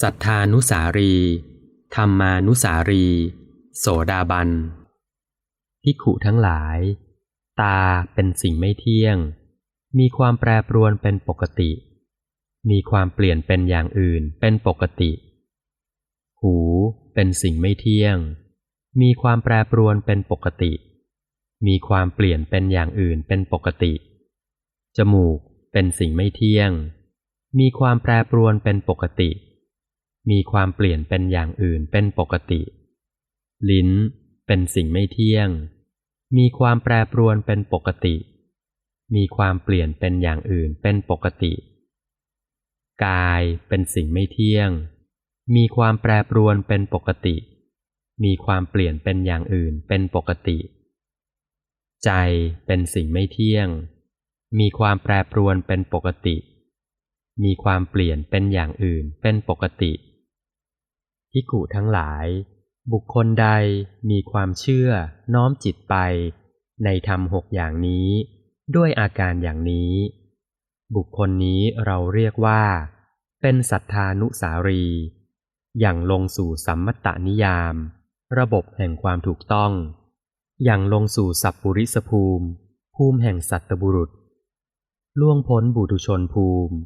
สัทธานุสารี ธรรมานุสารี โสดาบันพิขุทั้งหลาย ตาเป็นสิ่งไม่เที่ยง มีความแปรปรวนเป็นปกติ มีความเปลี่ยนเป็นอย่างอื่นเป็นปกติ หูเป็นสิ่งไม่เที่ยง มีความแปรปรวนเป็นปกติ มีความเปลี่ยนเป็นอย่างอื่นเป็นปกติ จมูกเป็นสิ่งไม่เที่ยง มีความแปรปรวนเป็นปกติ มีความเปลี่ยนเป็นอย่างอื่นเป็นปกติ ลิ้นเป็นสิ่งไม่เที่ยง มีความแปรปรวนเป็นปกติ มีความเปลี่ยนเป็นอย่างอื่นเป็นปกติ กายเป็นสิ่งไม่เที่ยง มีความแปรปรวนเป็นปกติ มีความเปลี่ยนเป็นอย่างอื่นเป็นปกติ ใจเป็นสิ่งไม่เที่ยง มีความแปรปรวนเป็นปกติ มีความเปลี่ยนเป็นอย่างอื่นเป็นปกติ พิกุทั้งหลาย บุคคลใดมีความเชื่อน้อมจิตไป ในธรรมหกอย่างนี้ ด้วยอาการอย่างนี้ บุคคลนี้เราเรียกว่า เป็นสัทธานุสารี อย่างลงสู่สัมมตนิยาม ระบบแห่งความถูกต้อง อย่างลงสู่สัพปุริสภูมิ ภูมิแห่งสัตตบุรุษ ล่วงพ้นบุตุชนภูมิ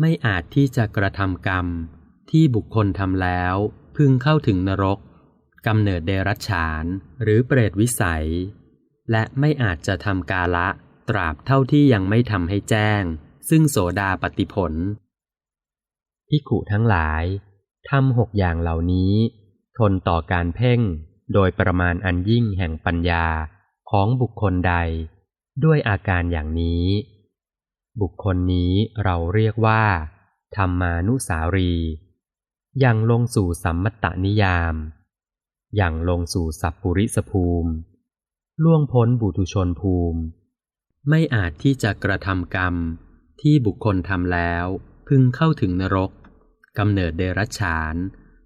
ไม่อาจที่จะกระทำกรรม ที่บุคคลทำแล้ว พึงเข้าถึงนรกกำเนิดเดรัจฉานหรือเปรตวิสัย และไม่อาจจะทำกาละตราบเท่าที่ยังไม่ทำให้แจ้ง ซึ่งโสดาปฏิผลพิขุทั้งหลายทำหกอย่างเหล่านี้ ทนต่อการเพ่งโดยประมาณอันยิ่งแห่งปัญญาของบุคคลใด ด้วยอาการอย่างนี้ บุคคลนี้เราเรียกว่า ธรรมานุสารี อย่างลงสู่สัมมตนิยาม อย่างลงสู่สัพปุริสภูมิ ล่วงพ้นบุตุชนภูมิ ไม่อาจที่จะกระทำกรรมที่บุคคลทำแล้ว พึงเข้าถึงนรกกำเนิดเดรัจฉาน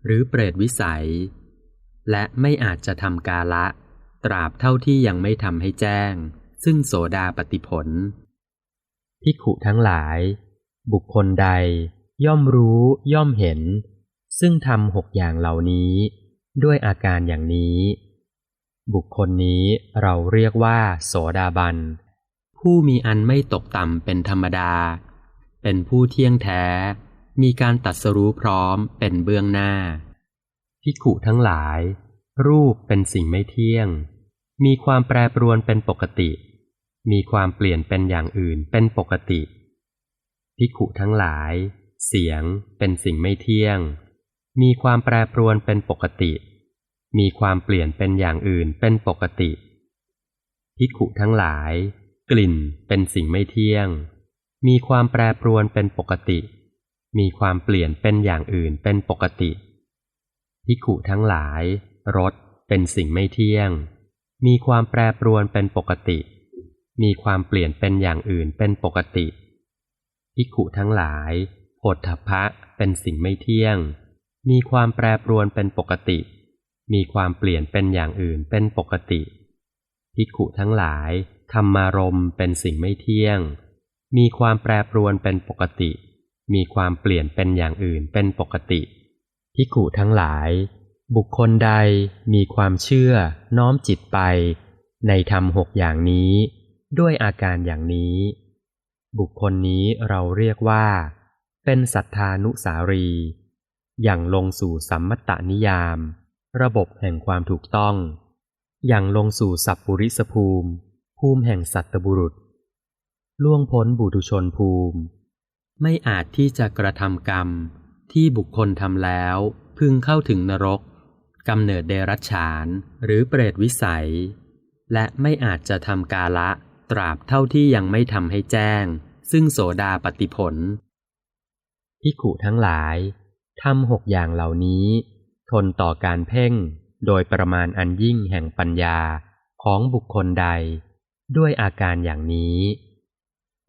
หรือเปรตวิสัย และไม่อาจจะทำกาละ ตราบเท่าที่ยังไม่ทำให้แจ้ง ซึ่งโสดาปฏิผลพิขุทั้งหลาย บุคคลใดย่อมรู้ย่อมเห็น ซึ่งทำหกอย่างเหล่านี้ ด้วยอาการอย่างนี้ บุคคลนี้เราเรียกว่า โสดาบัน ผู้มีอันไม่ตกต่ำเป็นธรรมดา เป็นผู้เที่ยงแท้ มีการตัดสรู้พร้อมเป็นเบื้องหน้า พิขุทั้งหลาย รูปเป็นสิ่งไม่เที่ยง มีความแปรปรวนเป็นปกติ มีความเปลี่ยนเป็นอย่างอื่นเป็นปกติพิขุทั้งหลาย เสียงเป็นสิ่งไม่เที่ยง มีความแปรปรวนเป็นปกติ มีความเปลี่ยนเป็นอย่างอื่นเป็นปกติพิขุทั้งหลาย กลิ่นเป็นสิ่งไม่เที่ยง มีความแปรปรวนเป็นปกติ มีความเปลี่ยนเป็นอย่างอื่นเป็นปกติพิขุทั้งหลายรสเป็นสิ่งไม่เที่ยง มีความแปรปรวนเป็นปกติ มีความเปลี่ยนเป็นอย่างอื่นเป็นปกติพิขุทั้งหลายโผฏฐพะเป็นสิ่งไม่เที่ยง มีความแปรปรวนเป็นปกติ มีความเปลี่ยนเป็นอย่างอื่นเป็นปกติพิกุทั้งหลายธรรมารมเป็นสิ่งไม่เที่ยง มีความแปรปรวนเป็นปกติ มีความเปลี่ยนเป็นอย่างอื่นเป็นปกติพิกุทั้งหลาย บุคคลใดมีความเชื่อ น้อมจิตไป ในธรรมหกอย่างนี้ ด้วยอาการอย่างนี้ บุคคลนี้เราเรียกว่า เป็นสัทธานุสารี อย่างลงสู่สัมมตนิยาม ระบบแห่งความถูกต้อง อย่างลงสู่สัพปุริสภูมิ ภูมิแห่งสัตตบุรุษ ล่วงพ้นบุตุชนภูมิ ไม่อาจที่จะกระทำกรรมที่บุคคลทำแล้ว พึงเข้าถึงนรกกำเนิดเดรัจฉานหรือเปรตวิสัย และไม่อาจจะทำกาละ ตราบเท่าที่ยังไม่ทำให้แจ้ง ซึ่งโสดาปฏิผลพิขุทั้งหลาย ทำหกอย่างเหล่านี้ ทนต่อการเพ่งโดยประมาณอันยิ่งแห่งปัญญาของบุคคลใด ด้วยอาการอย่างนี้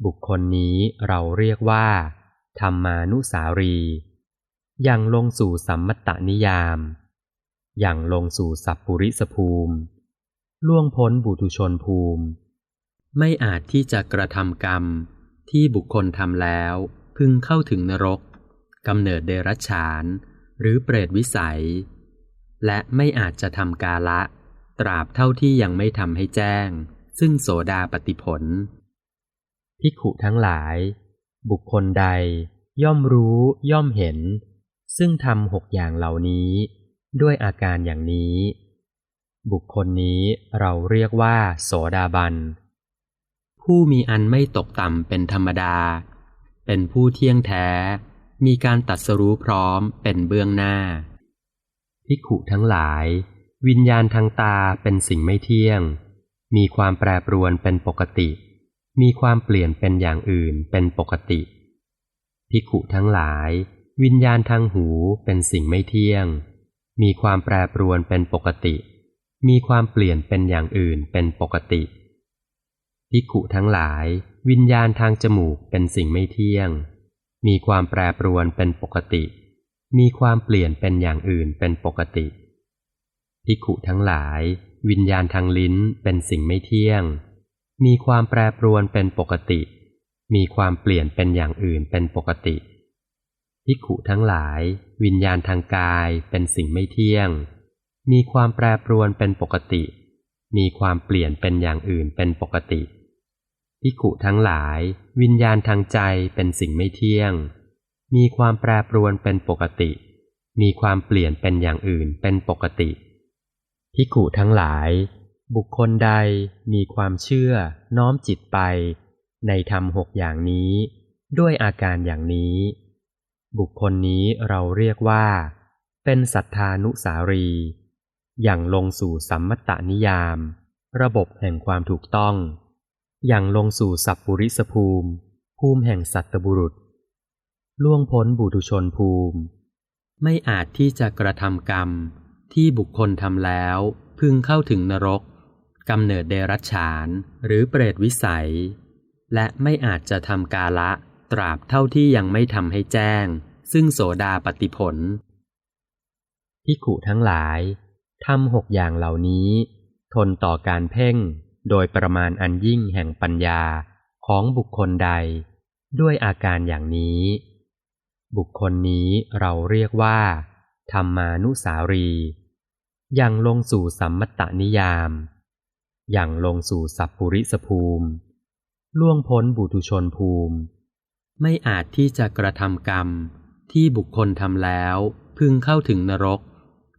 บุคคลนี้เราเรียกว่าธรรมานุสารีอย่างลงสู่สัมมตนิยาม อย่างลงสู่สัพปุริสภูมิ ล่วงพ้นบุตุชนภูมิ ไม่อาจที่จะกระทำกรรมที่บุคคลทำแล้ว พึงเข้าถึงนรก กำเนิดเดรัจฉาน หรือเปรตวิสัย และไม่อาจจะทำกาละ ตราบเท่าที่ยังไม่ทำให้แจ้ง ซึ่งโสดาปฏิผลพิขุทั้งหลาย บุคคลใด ย่อมรู้ย่อมเห็น ซึ่งทำหกอย่างเหล่านี้ ด้วยอาการอย่างนี้ บุคคลนี้เราเรียกว่า โสดาบัน ผู้มีอันไม่ตกต่ำเป็นธรรมดา เป็นผู้เที่ยงแท้ มีการตัดสรู้พร้อมเป็นเบื้องหน้าพิขุทั้งหลาย วิญญาณทางตาเป็นสิ่งไม่เที่ยง มีความแปรปรวนเป็นปกติ มีความเปลี่ยนเป็นอย่างอื่นเป็นปกติพิขุทั้งหลาย วิญญาณทางหูเป็นสิ่งไม่เที่ยง มีความแปรปรวนเป็นปกติ มีความเปลี่ยนเป็นอย่างอื่นเป็นปกติพิขุทั้งหลาย วิญญาณทางจมูกเป็นสิ่งไม่เที่ยง มีความแปรปรวนเป็นปกติ มีความเปลี่ยนเป็นอย่างอื่นเป็นปกติพิขุทั้งหลาย วิญญาณทางลิ้นเป็นสิ่งไม่เที่ยง มีความแปรปรวนเป็นปกติ มีความเปลี่ยนเป็นอย่างอื่นเป็นปกติพิขุทั้งหลาย วิญญาณทางกายเป็นสิ่งไม่เที่ยง มีความแปรปรวนเป็นปกติ มีความเปลี่ยนเป็นอย่างอื่นเป็นปกติ พิขุทั้งหลาย วิญญาณทางใจเป็นสิ่งไม่เที่ยง มีความแปรปรวนเป็นปกติ มีความเปลี่ยนเป็นอย่างอื่นเป็นปกติพิขุทั้งหลาย บุคคลใดมีความเชื่อ น้อมจิตไป ในธรรมหกอย่างนี้ ด้วยอาการอย่างนี้ บุคคลนี้เราเรียกว่า เป็นสัทธานุสารี อย่างลงสู่สัมมตนิยาม ระบบแห่งความถูกต้อง อย่างลงสู่สัพปุริสภูมิ ภูมิแห่งสัตบุรุษ ล่วงพ้นบุตุชนภูมิ ไม่อาจที่จะกระทำกรรมที่บุคคลทำแล้ว พึงเข้าถึงนรกกำเนิดเดรัจฉานหรือเปรตวิสัย และไม่อาจจะทำกาละ ตราบเท่าที่ยังไม่ทำให้แจ้ง ซึ่งโสดาปฏิผลพิขุทั้งหลายทำหกอย่างเหล่านี้ ทนต่อการเพ่ง โดยประมาณอันยิ่งแห่งปัญญาของบุคคลใด ด้วยอาการอย่างนี้ บุคคลนี้เราเรียกว่า ธรรมานุสารีอย่างลงสู่สัมมตนิยาม อย่างลงสู่สัพปุริสภูมิ ล่วงพ้นบุตุชนภูมิ ไม่อาจที่จะกระทำกรรมที่บุคคลทำแล้ว พึงเข้าถึงนรก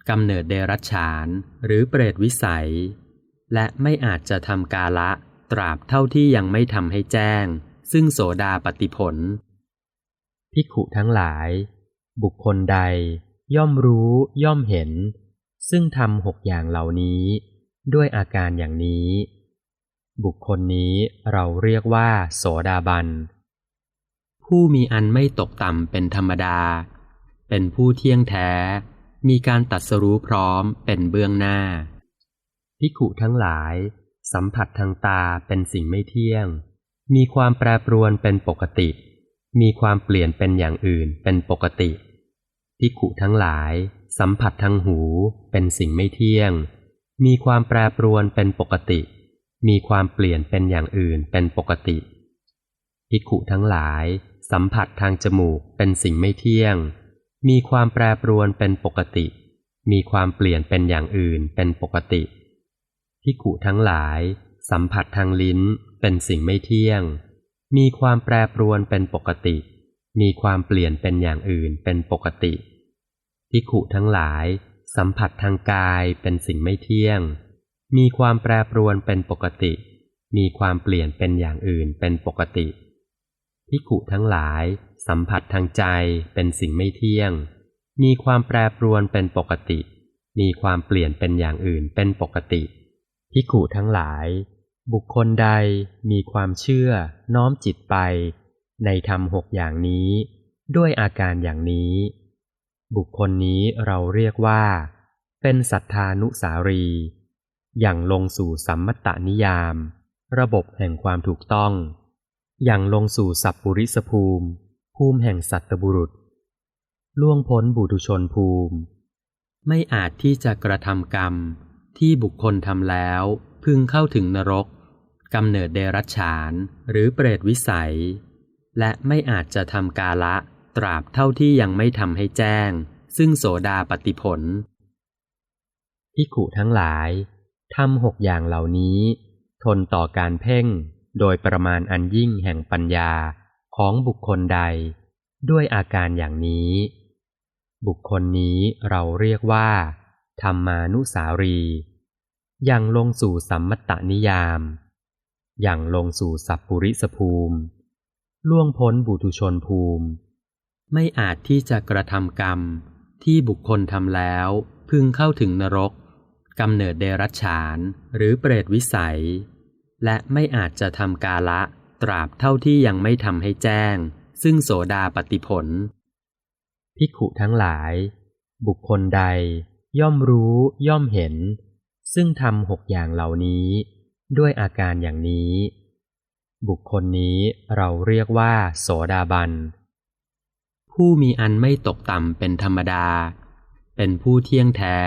กำเนิดเดรัจฉานหรือเปรตวิสัย และไม่อาจจะทำกาละ ตราบเท่าที่ยังไม่ทำให้แจ้ง ซึ่งโสดาปฏิผลพิขุทั้งหลาย บุคคลใด ย่อมรู้ย่อมเห็น ซึ่งทำหกอย่างเหล่านี้ ด้วยอาการอย่างนี้ บุคคลนี้เราเรียกว่า โสดาบัน ผู้มีอันไม่ตกต่ำเป็นธรรมดา เป็นผู้เที่ยงแท้ มีการตัดสรู้พร้อมเป็นเบื้องหน้า พิขุทั้งหลาย สัมผัสทางตาเป็นสิ่งไม่เที่ยง มีความแปรปรวนเป็นปกติ มีความเปลี่ยนเป็นอย่างอื่นเป็นปกติพิขุทั้งหลาย สัมผัสทางหูเป็นสิ่งไม่เที่ยง มีความแปรปรวนเป็นปกติ มีความเปลี่ยนเป็นอย่างอื่นเป็นปกติพิขุทั้งหลาย สัมผัสทางจมูกเป็นสิ่งไม่เที่ยง มีความแปรปรวนเป็นปกติ มีความเปลี่ยนเป็นอย่างอื่นเป็นปกติ พิขุทั้งหลาย สัมผัสทางลิ้นเป็นสิ่งไม่เที่ยง มีความแปรปรวนเป็นปกติ มีความเปลี่ยนเป็นอย่างอื่นเป็นปกติพิขุทั้งหลาย สัมผัสทางกายเป็นสิ่งไม่เที่ยง มีความแปรปรวนเป็นปกติ มีความเปลี่ยนเป็นอย่างอื่นเป็นปกติพิขุทั้งหลาย สัมผัสทางใจเป็นสิ่งไม่เที่ยง มีความแปรปรวนเป็นปกติ มีความเปลี่ยนเป็นอย่างอื่นเป็นปกติ พิขุทั้งหลาย บุคคลใดมีความเชื่อน้อมจิตไป ในธรรมหกอย่างนี้ ด้วยอาการอย่างนี้ บุคคลนี้เราเรียกว่า เป็นสัทธานุสารี อย่างลงสู่สัมมตนิยาม ระบบแห่งความถูกต้อง อย่างลงสู่สัพปุริสภูมิ ภูมิแห่งสัตบุรุษ ล่วงพ้นบุตุชนภูมิ ไม่อาจที่จะกระทำกรรม ที่บุคคลทำแล้ว พึงเข้าถึงนรกกำเนิดเดรัจฉานหรือเปรตวิสัย และไม่อาจจะทำกาละตราบเท่าที่ยังไม่ทำให้แจ้ง ซึ่งโสดาปฏิผลพิขุทั้งหลายทำหกอย่างเหล่านี้ ทนต่อการเพ่งโดยประมาณอันยิ่งแห่งปัญญาของบุคคลใด ด้วยอาการอย่างนี้ บุคคลนี้เราเรียกว่า ธรรมานุสารียังลงสู่สัมมตนิยาม อย่างลงสู่สัพปุริสภูมิ ล่วงพ้นบุตุชนภูมิ ไม่อาจที่จะกระทำกรรมที่บุคคลทำแล้ว พึงเข้าถึงนรกกำเนิดเดรัจฉานหรือเปรตวิสัย และไม่อาจจะทำกาละตราบเท่าที่ยังไม่ทำให้แจ้ง ซึ่งโสดาปฏิผล พิขุทั้งหลาย บุคคลใด ย่อมรู้ย่อมเห็น ซึ่งทำหกอย่างเหล่านี้ ด้วยอาการอย่างนี้ บุคคลนี้เราเรียกว่า โสดาบัน ผู้มีอันไม่ตกต่ำเป็นธรรมดา เป็นผู้เที่ยงแท้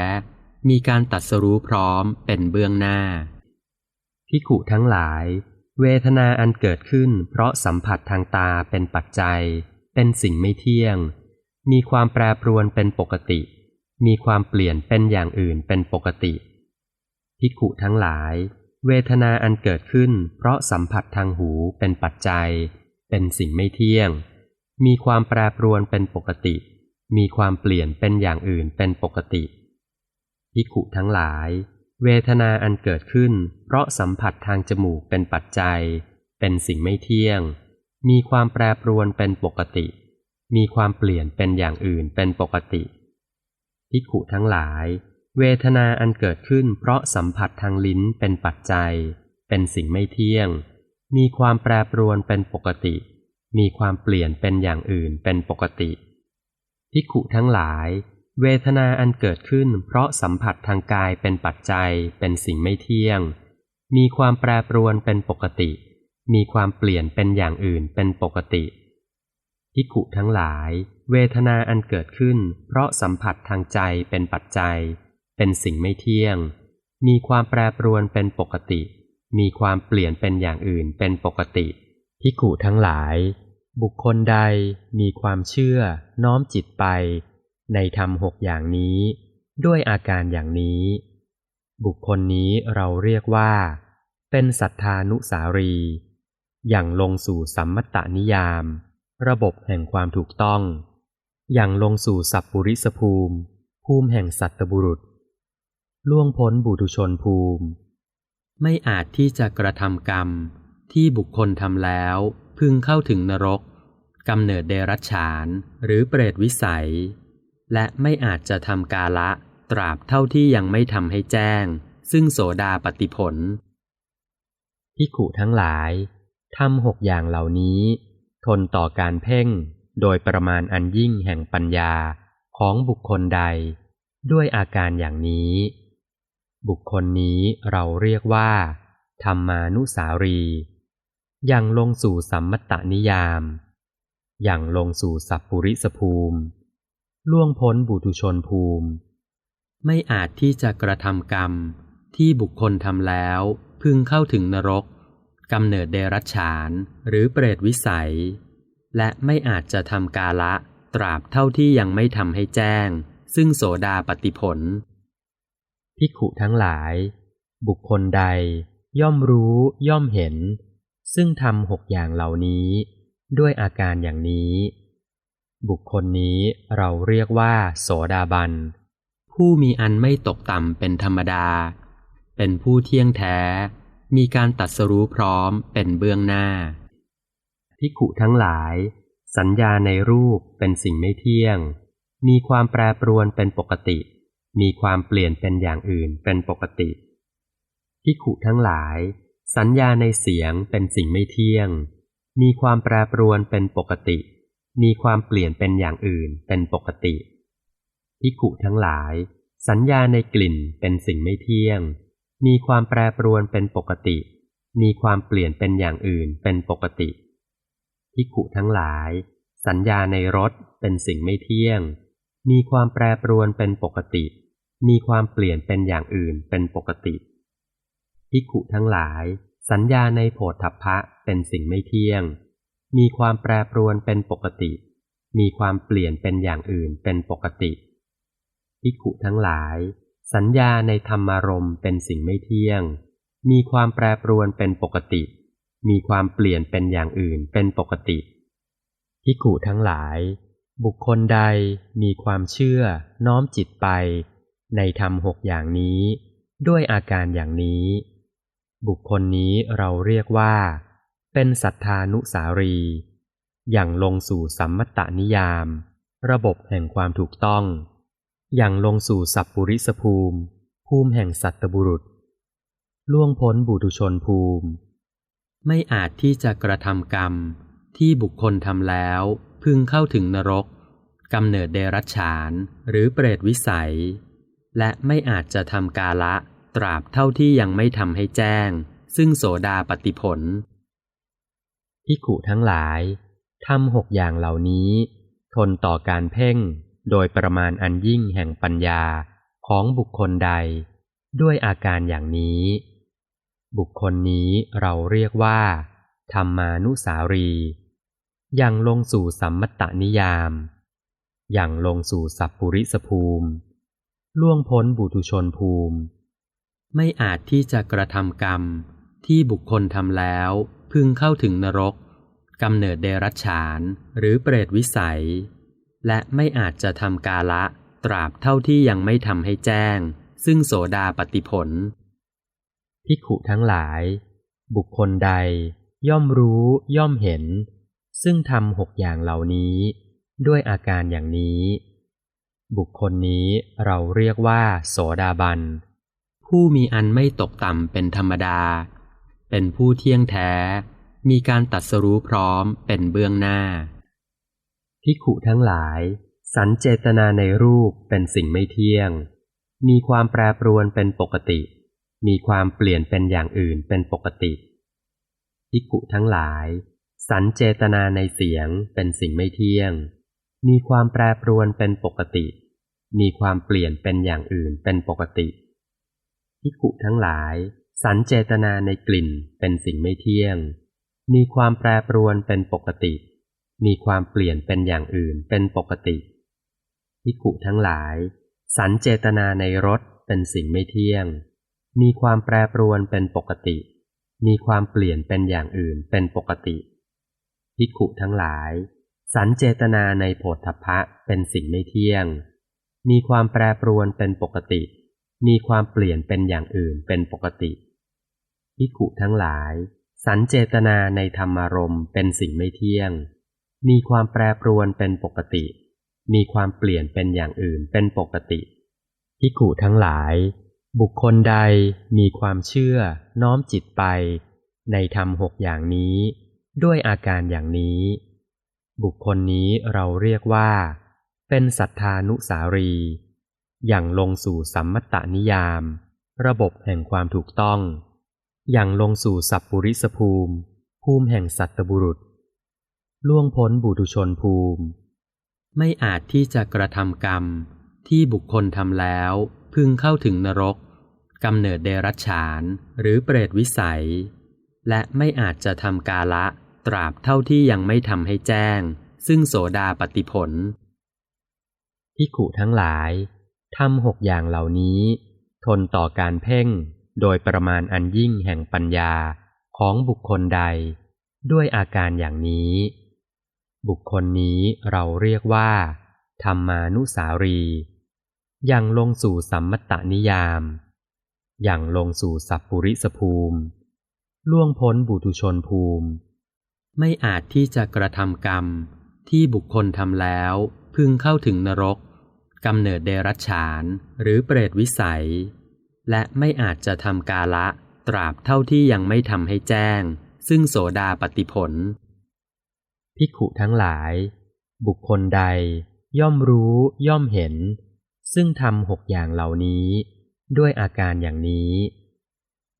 มีการตัดสรู้พร้อมเป็นเบื้องหน้าพิขุทั้งหลาย เวทนาอันเกิดขึ้น เพราะสัมผัสทางตาเป็นปัจจัย เป็นสิ่งไม่เที่ยง มีความแปรปรวนเป็นปกติ มีความเปลี่ยนเป็นอย่างอื่นเป็นปกติ พิขุทั้งหลาย เวทนาอันเกิดขึ้น เพราะสัมผัสทางหูเป็นปัจจัย เป็นสิ่งไม่เที่ยง มีความแปรปรวนเป็นปกติ มีความเปลี่ยนเป็นอย่างอื่นเป็นปกติพิขุทั้งหลาย เวทนาอันเกิดขึ้น เพราะสัมผัสทางจมูกเป็นปัจจัย เป็นสิ่งไม่เที่ยง มีความแปรปรวนเป็นปกติ มีความเปลี่ยนเป็นอย่างอื่นเป็นปกติ พิขุทั้งหลาย เวทนาอันเกิดขึ้นเพราะสัมผัสทางลิ้นเป็นปัจจัย เป็นสิ่งไม่เที่ยง มีความแปรปรวนเป็นปกติ มีความเปลี่ยนเป็นอย่างอื่นเป็นปกติพิขุทั้งหลาย เวทนาอันเกิดขึ้นเพราะสัมผัสทางกายเป็นปัจจัย เป็นสิ่งไม่เที่ยง มีความแปรปรวนเป็นปกติ มีความเปลี่ยนเป็นอย่างอื่นเป็นปกติพิขุทั้งหลาย เวทนาอันเกิดขึ้น เพราะสัมผัสทางใจเป็นปัจจัย เป็นสิ่งไม่เที่ยง มีความแปรปรวนเป็นปกติ มีความเปลี่ยนเป็นอย่างอื่นเป็นปกติพิขุทั้งหลาย บุคคลใดมีความเชื่อ น้อมจิตไป ในธรรมหกอย่างนี้ ด้วยอาการอย่างนี้ บุคคลนี้เราเรียกว่า เป็นสัทธานุสารี อย่างลงสู่สัมมตตนิยาม ระบบแห่งความถูกต้อง อย่างลงสู่สัพปุริสภูมิ ภูมิแห่งสัตตบุรุษ ล่วงพ้นบุตุชนภูมิ ไม่อาจที่จะกระทำกรรมที่บุคคลทำแล้ว พึงเข้าถึงนรกกำเนิดเดรัจฉานหรือเปรตวิสัย และไม่อาจจะทำกาละตราบเท่าที่ยังไม่ทำให้แจ้ง ซึ่งโสดาปฏิผลพิขุทั้งหลายทำหกอย่างเหล่านี้ ทนต่อการเพ่ง โดยประมาณอันยิ่งแห่งปัญญาของบุคคลใด ด้วยอาการอย่างนี้ บุคคลนี้เราเรียกว่าธรรมานุสารียังลงสู่สัมมตนิยาม อย่างลงสู่สัพปุริสภูมิ ล่วงพ้นบุตุชนภูมิ ไม่อาจที่จะกระทำกรรมที่บุคคลทำแล้ว พึงเข้าถึงนรกกำเนิดเดรัจฉานหรือเปรตวิสัย และไม่อาจจะทำกาละ ตราบเท่าที่ยังไม่ทำให้แจ้ง ซึ่งโสดาปฏิผลพิขุทั้งหลาย บุคคลใด ย่อมรู้ย่อมเห็น ซึ่งทำหกอย่างเหล่านี้ ด้วยอาการอย่างนี้ บุคคลนี้เราเรียกว่า โสดาบัน ผู้มีอันไม่ตกต่ำเป็นธรรมดา เป็นผู้เที่ยงแท้ มีการตัดสรู้พร้อมเป็นเบื้องหน้า พิขุทั้งหลาย สัญญาในรูปเป็นสิ่งไม่เที่ยง มีความแปรปรวนเป็นปกติ มีความเปลี่ยนเป็นอย่างอื่นเป็นปกติพิขุทั้งหลาย สัญญาในเสียงเป็นสิ่งไม่เที่ยง มีความแปรปรวนเป็นปกติ มีความเปลี่ยนเป็นอย่างอื่นเป็นปกติพิขุทั้งหลาย สัญญาในกลิ่นเป็นสิ่งไม่เที่ยง มีความแปรปรวนเป็นปกติ มีความเปลี่ยนเป็นอย่างอื่นเป็นปกติ พิขุทั้งหลาย สัญญาในรสเป็นสิ่งไม่เที่ยง มีความแปรปรวนเป็นปกติ มีความเปลี่ยนเป็นอย่างอื่นเป็นปกติพิขุทั้งหลาย สัญญาในโผฏฐัพพะเป็นสิ่งไม่เที่ยง มีความแปรปรวนเป็นปกติ มีความเปลี่ยนเป็นอย่างอื่นเป็นปกติภิกขุทั้งหลาย สัญญาในธรรมารมณ์เป็นสิ่งไม่เที่ยง มีความแปรปรวนเป็นปกติ มีความเปลี่ยนเป็นอย่างอื่นเป็นปกติภิกขุทั้งหลาย บุคคลใดมีความเชื่อน้อมจิตไป ในธรรมหกอย่างนี้ ด้วยอาการอย่างนี้ บุคคลนี้เราเรียกว่า เป็นสัทธานุสารี อย่างลงสู่สัมมตนิยาม ระบบแห่งความถูกต้อง อย่างลงสู่สัพปุริสภูมิ ภูมิแห่งสัตตบุรุษ ล่วงพ้นบุตุชนภูมิ ไม่อาจที่จะกระทำกรรม ที่บุคคลทำแล้ว พึงเข้าถึงนรกกำเนิดเดรัจฉานหรือเปรตวิสัย และไม่อาจจะทำกาละ ตราบเท่าที่ยังไม่ทำให้แจ้ง ซึ่งโสดาปฏิผลพิขุทั้งหลายทำหกอย่างเหล่านี้ ทนต่อการเพ่งโดยประมาณอันยิ่งแห่งปัญญาของบุคคลใด ด้วยอาการอย่างนี้ บุคคลนี้เราเรียกว่า ธรรมานุสารี อย่างลงสู่สัมมตนิยาม อย่างลงสู่สัพปุริสภูมิ ล่วงพ้นบุตุชนภูมิ ไม่อาจที่จะกระทำกรรมที่บุคคลทำแล้ว พึงเข้าถึงนรกกำเนิดเดรัจฉานหรือเปรตวิสัย และไม่อาจจะทำกาละตราบเท่าที่ยังไม่ทำให้แจ้ง ซึ่งโสดาปฏิผล พิขุทั้งหลาย บุคคลใด ย่อมรู้ย่อมเห็น ซึ่งทำหกอย่างเหล่านี้ ด้วยอาการอย่างนี้ บุคคลนี้เราเรียกว่า โสดาบัน ผู้มีอันไม่ตกต่ำเป็นธรรมดา เป็นผู้เที่ยงแท้ มีการตัดสรู้พร้อมเป็นเบื้องหน้าพิขุทั้งหลาย สันเจตนาในรูปเป็นสิ่งไม่เที่ยง มีความแปรปรวนเป็นปกติ มีความเปลี่ยนเป็นอย่างอื่นเป็นปกติภิกขุทั้งหลาย สันเจตนาในเสียงเป็นสิ่งไม่เที่ยง มีความแปรปรวนเป็นปกติ มีความเปลี่ยนเป็นอย่างอื่นเป็นปกติภิกขุทั้งหลาย สันเจตนาในกลิ่นเป็นสิ่งไม่เที่ยง มีความแปรปรวนเป็นปกติ มีความเปลี่ยนเป็นอย่างอื่นเป็นปกติภิกขุทั้งหลาย สันเจตนาในรสเป็นสิ่งไม่เที่ยง มีความแปรปรวนเป็นปกติ มีความเปลี่ยนเป็นอย่างอื่นเป็นปกติภิกขุทั้งหลาย สันเจตนาในโพธพะเป็นสิ่งไม่เที่ยง มีความแปรปรวนเป็นปกติ มีความเปลี่ยนเป็นอย่างอื่นเป็นปกติภิกขุทั้งหลาย สันเจตนาในธรรมารมณ์เป็นสิ่งไม่เที่ยง มีความแปรปรวนเป็นปกติ มีความเปลี่ยนเป็นอย่างอื่นเป็นปกติภิกขุทั้งหลาย บุคคลใดมีความเชื่อน้อมจิตไป ในธรรมหกอย่างนี้ ด้วยอาการอย่างนี้ บุคคลนี้เราเรียกว่า เป็นสัทธานุสารี อย่างลงสู่สัมมตตนิยาม ระบบแห่งความถูกต้อง อย่างลงสู่สัพปุริสภูมิ ภูมิแห่งสัตตบุรุษ ล่วงพ้นบุตุชนภูมิ ไม่อาจที่จะกระทำกรรมที่บุคคลทำแล้ว พึงเข้าถึงนรกกำเนิดเดรัจฉานหรือเปรตวิสัย และไม่อาจจะทำกาละ ตราบเท่าที่ยังไม่ทำให้แจ้ง ซึ่งโสดาปฏิผลพิขุทั้งหลายทำหกอย่างเหล่านี้ ทนต่อการเพ่งโดยประมาณอันยิ่งแห่งปัญญาของบุคคลใด ด้วยอาการอย่างนี้ บุคคลนี้เราเรียกว่า ธรรมานุสารี อย่างลงสู่สัมมตนิยาม อย่างลงสู่สัพปุริสภูมิ ล่วงพ้นบุตุชนภูมิ ไม่อาจที่จะกระทำกรรมที่บุคคลทำแล้ว พึงเข้าถึงนรกกำเนิดเดรัจฉานหรือเปรตวิสัย และไม่อาจจะทำกาละตราบเท่าที่ยังไม่ทำให้แจ้ง ซึ่งโสดาปฏิผลพิกขุทั้งหลาย บุคคลใดย่อมรู้ย่อมเห็น ซึ่งทำหกอย่างเหล่านี้ ด้วยอาการอย่างนี้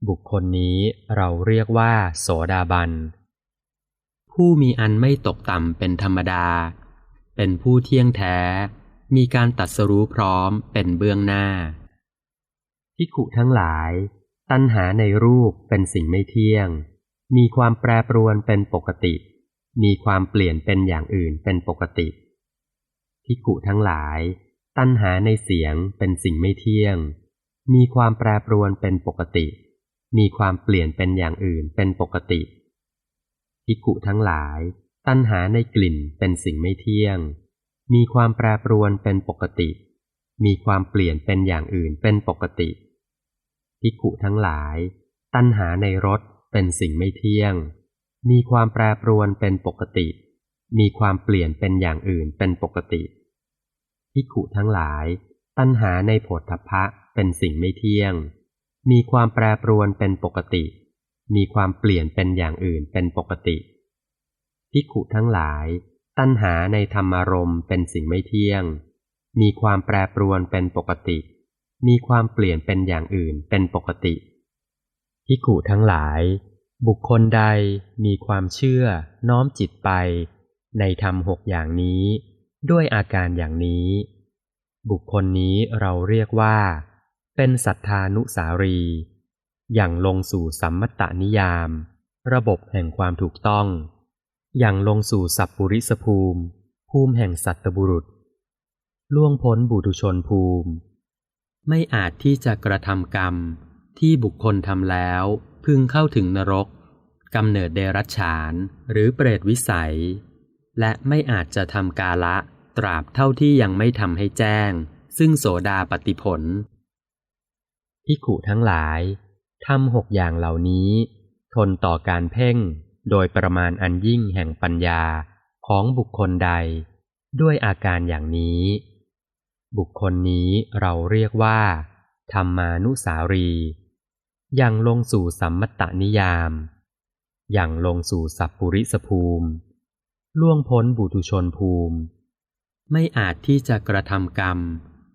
บุคคลนี้เราเรียกว่า โสดาบัน ผู้มีอันไม่ตกต่ำเป็นธรรมดา เป็นผู้เที่ยงแท้ มีการตัดสรู้พร้อมเป็นเบื้องหน้าพิขุทั้งหลาย ตัณหาในรูปเป็นสิ่งไม่เที่ยง มีความแปรปรวนเป็นปกติ มีความเปลี่ยนเป็นอย่างอื่นเป็นปกติภิกขุทั้งหลาย ตัณหาในเสียงเป็นสิ่งไม่เที่ยง มีความแปรปรวนเป็นปกติ มีความเปลี่ยนเป็นอย่างอื่นเป็นปกติภิกขุทั้งหลาย ตัณหาในกลิ่นเป็นสิ่งไม่เที่ยง มีความแปรปรวนเป็นปกติ มีความเปลี่ยนเป็นอย่างอื่นเป็นปกติภิกขุทั้งหลาย ตัณหาในรสเป็นสิ่งไม่เที่ยง มีความแปรปรวนเป็นปกติ มีความเปลี่ยนเป็นอย่างอื่นเป็นปกติ ภิกขุทั้งหลาย ตัณหาในโผฏฐัพพะเป็นสิ่งไม่เที่ยง มีความแปรปรวนเป็นปกติ มีความเปลี่ยนเป็นอย่างอื่นเป็นปกติ ภิกขุทั้งหลาย ตัณหาในธรรมารมณ์เป็นสิ่งไม่เที่ยง มีความแปรปรวนเป็นปกติ มีความเปลี่ยนเป็นอย่างอื่นเป็นปกติภิกขุทั้งหลาย บุคคลใดมีความเชื่อน้อมจิตไป ในธรรมหกอย่างนี้ ด้วยอาการอย่างนี้ บุคคลนี้เราเรียกว่า เป็นสัทธานุสารี อย่างลงสู่สัมมตนิยาม ระบบแห่งความถูกต้อง อย่างลงสู่สัพปุริสภูมิ ภูมิแห่งสัตตบุรุษ ล่วงพ้นบุตุชนภูมิ ไม่อาจที่จะกระทำกรรมที่บุคคลทำแล้ว พึงเข้าถึงนรกกำเนิดเดรัจฉานหรือเปรตวิสัย และไม่อาจจะทำกาละ ตราบเท่าที่ยังไม่ทำให้แจ้ง ซึ่งโสดาปฏิผลพิขุทั้งหลายทำหกอย่างเหล่านี้ ทนต่อการเพ่งโดยประมาณอันยิ่งแห่งปัญญาของบุคคลใด ด้วยอาการอย่างนี้ บุคคลนี้เราเรียกว่าธรรมานุสารีอย่างลงสู่สัมมตนิยาม อย่างลงสู่สัพปุริสภูมิ ล่วงพ้นบุตุชนภูมิ ไม่อาจที่จะกระทำกรรม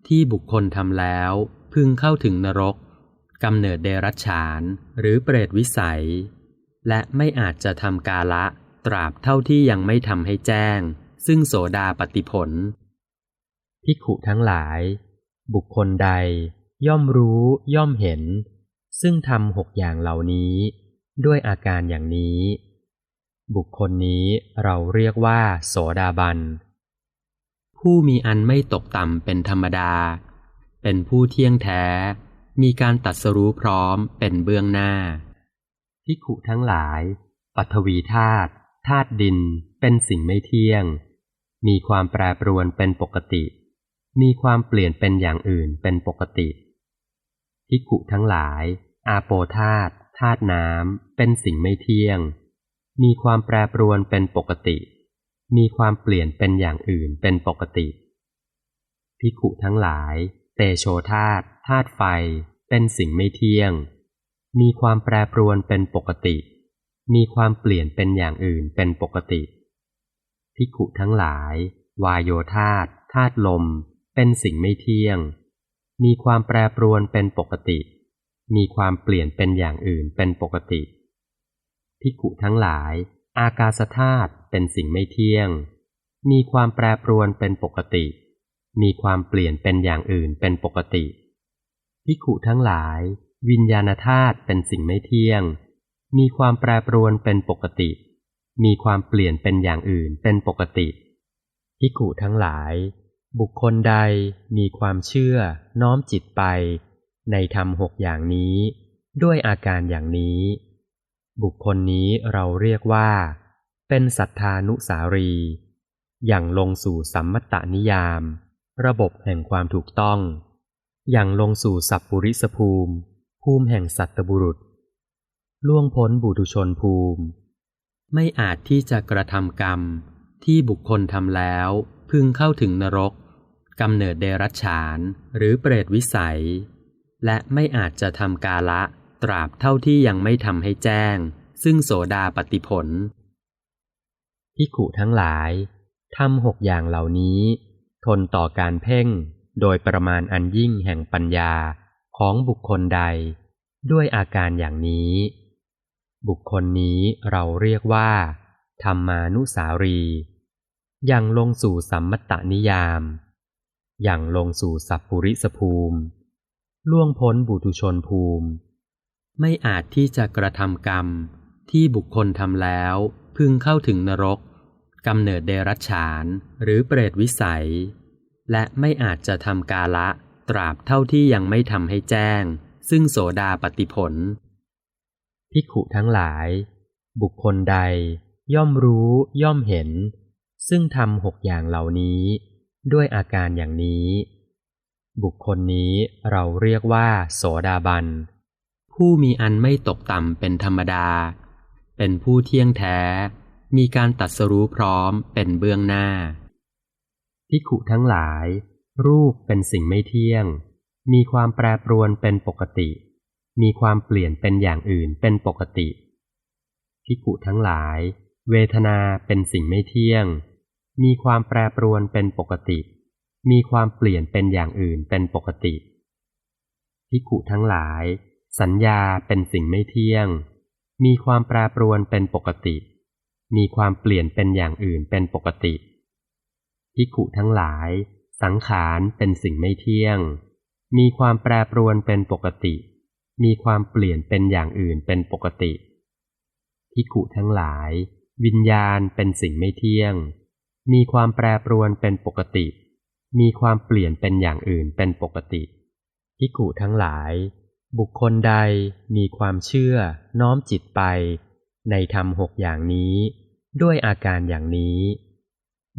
ที่บุคคลทำแล้ว พึงเข้าถึงนรกกำเนิดเดรัจฉานหรือเปรตวิสัย และไม่อาจจะทำกาละตราบเท่าที่ยังไม่ทำให้แจ้ง ซึ่งโสดาปฏิผลพิกขุทั้งหลาย บุคคลใด ย่อมรู้ย่อมเห็น ซึ่งทำหกอย่างเหล่านี้ ด้วยอาการอย่างนี้ บุคคลนี้เราเรียกว่า โสดาบัน ผู้มีอันไม่ตกต่ำเป็นธรรมดา เป็นผู้เที่ยงแท้ มีการตัดสรู้พร้อมเป็นเบื้องหน้าพิขุทั้งหลาย ปัทวีธาตุธาตุดินเป็นสิ่งไม่เที่ยง มีความแปรปรวนเป็นปกติ มีความเปลี่ยนเป็นอย่างอื่นเป็นปกติภิขุทั้งหลาย อาโปธาตุธาตุน้ำเป็นสิ่งไม่เที่ยง มีความแปรปรวนเป็นปกติ มีความเปลี่ยนเป็นอย่างอื่นเป็นปกติภิกขุทั้งหลาย เตโชธาตธาตุไฟ เป็นสิ่งไม่เที่ยง มีความแปรปรวนเป็นปกติ มีความเปลี่ยนเป็นอย่างอื่นเป็นปกติภิกขุทั้งหลาย วายโยธาตธาตุลม เป็นสิ่งไม่เที่ยง มีความแปรปรวนเป็นปกติ มีความเปลี่ยนเป็นอย่างอื่นเป็นปกติ พิกุทั้งหลาย อากาศธาตุเป็นสิ่งไม่เที่ยง มีความแปรปรวนเป็นปกติ มีความเปลี่ยนเป็นอย่างอื่นเป็นปกติพิกุทั้งหลาย วิญญาณธาตุเป็นสิ่งไม่เที่ยง มีความแปรปรวนเป็นปกติ มีความเปลี่ยนเป็นอย่างอื่นเป็นปกติพิกุทั้งหลาย บุคคลใดมีความเชื่อ น้อมจิตไป ในธรรมหกอย่างนี้ ด้วยอาการอย่างนี้ บุคคลนี้เราเรียกว่า เป็นสัทธานุสารี อย่างลงสู่สัมมตนิยาม ระบบแห่งความถูกต้อง อย่างลงสู่สัพปุริสภูมิ ภูมิแห่งสัตตบุรุษ ล่วงพ้นบุตุชนภูมิ ไม่อาจที่จะกระทำกรรมที่บุคคลทำแล้ว พึงเข้าถึงนรกกำเนิดเดรัจฉานหรือเปรตวิสัย และไม่อาจจะทำกาละ ตราบเท่าที่ยังไม่ทำให้แจ้ง ซึ่งโสดาปฏิผลพิขุทั้งหลายทำหกอย่างเหล่านี้ ทนต่อการเพ่งโดยประมาณอันยิ่งแห่งปัญญาของบุคคลใด ด้วยอาการอย่างนี้ บุคคลนี้เราเรียกว่า ธรรมานุสารียังลงสู่สัมมตนิยาม อย่างลงสู่สัพปุริสภูมิ ล่วงพ้นบุตุชนภูมิ ไม่อาจที่จะกระทำกรรม ที่บุคคลทำแล้ว พึงเข้าถึงนรกกำเนิดเดรัจฉาน หรือเปรตวิสัย และไม่อาจจะทำกาละ ตราบเท่าที่ยังไม่ทำให้แจ้ง ซึ่งโสดาปฏิผลภิกขุทั้งหลาย บุคคลใด ย่อมรู้ย่อมเห็น ซึ่งทำหกอย่างเหล่านี้ ด้วยอาการอย่างนี้ บุคคลนี้เราเรียกว่า โสดาบัน ผู้มีอันไม่ตกต่ำเป็นธรรมดา เป็นผู้เที่ยงแท้ มีการตัดสรู้พร้อมเป็นเบื้องหน้าภิกขุทั้งหลาย รูปเป็นสิ่งไม่เที่ยง มีความแปรปรวนเป็นปกติ มีความเปลี่ยนเป็นอย่างอื่นเป็นปกติภิกขุทั้งหลาย เวทนาเป็นสิ่งไม่เที่ยง มีความแปรปรวนเป็นปกติ มีความเปลี่ยนเป็นอย่างอื่นเป็นปกติภิกขุทั้งหลาย สัญญาเป็นสิ่งไม่เที่ยง มีความแปรปรวนเป็นปกติ มีความเปลี่ยนเป็นอย่างอื่นเป็นปกติภิกขุทั้งหลาย สังขารเป็นสิ่งไม่เที่ยง มีความแปรปรวนเป็นปกติ มีความเปลี่ยนเป็นอย่างอื่นเป็นปกติภิกขุทั้งหลาย วิญญาณเป็นสิ่งไม่เที่ยง มีความแปรปรวนเป็นปกติ มีความเปลี่ยนเป็นอย่างอื่นเป็นปกติภิกขุทั้งหลาย บุคคลใดมีความเชื่อน้อมจิตไป ในธรรมหกอย่างนี้ ด้วยอาการอย่างนี้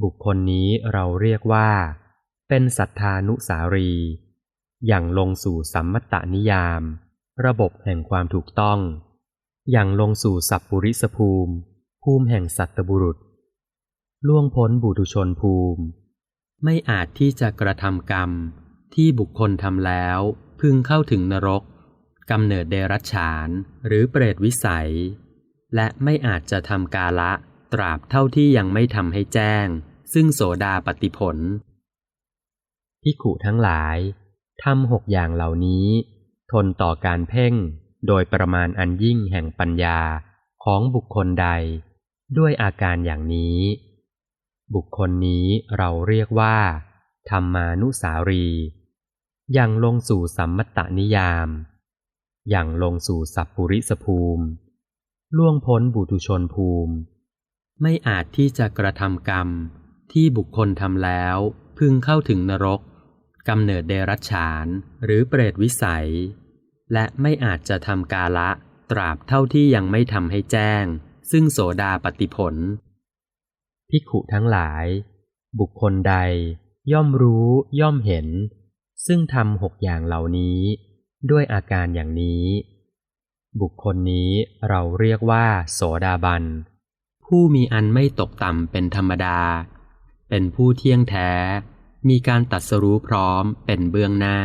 บุคคลนี้เราเรียกว่า เป็นสัทธานุสารี อย่างลงสู่สัมมตนิยาม ระบบแห่งความถูกต้อง อย่างลงสู่สัพปุริสภูมิ ภูมิแห่งสัตตบุรุษ ล่วงพ้นบุตุชนภูมิ ไม่อาจที่จะกระทำกรรมที่บุคคลทำแล้ว พึงเข้าถึงนรก กำเนิดเดรัจฉานหรือเปรตวิสัย และไม่อาจจะทำกาละ ตราบเท่าที่ยังไม่ทำให้แจ้ง ซึ่งโสดาปฏิผลภิขุทั้งหลายทำหกอย่างเหล่านี้ ทนต่อการเพ่งโดยประมาณอันยิ่งแห่งปัญญาของบุคคลใด ด้วยอาการอย่างนี้ บุคคลนี้เราเรียกว่าธรรมานุสารีย่างลงสู่สัมมตนิยาม อย่างลงสู่สัพปุริสภูมิ ล่วงพ้นบุตุชนภูมิ ไม่อาจที่จะกระทำกรรมที่บุคคลทำแล้ว พึงเข้าถึงนรกกำเนิดเดรัจฉานหรือเปรตวิสัย และไม่อาจจะทำกาละตราบเท่าที่ยังไม่ทำให้แจ้ง ซึ่งโสดาปฏิผลภิกขุทั้งหลาย บุคคลใดย่อมรู้ย่อมเห็น ซึ่งทำหกอย่างเหล่านี้ ด้วยอาการอย่างนี้ บุคคลนี้เราเรียกว่า โสดาบัน ผู้มีอันไม่ตกต่ำเป็นธรรมดา เป็นผู้เที่ยงแท้ มีการตัดสรู้พร้อมเป็นเบื้องหน้า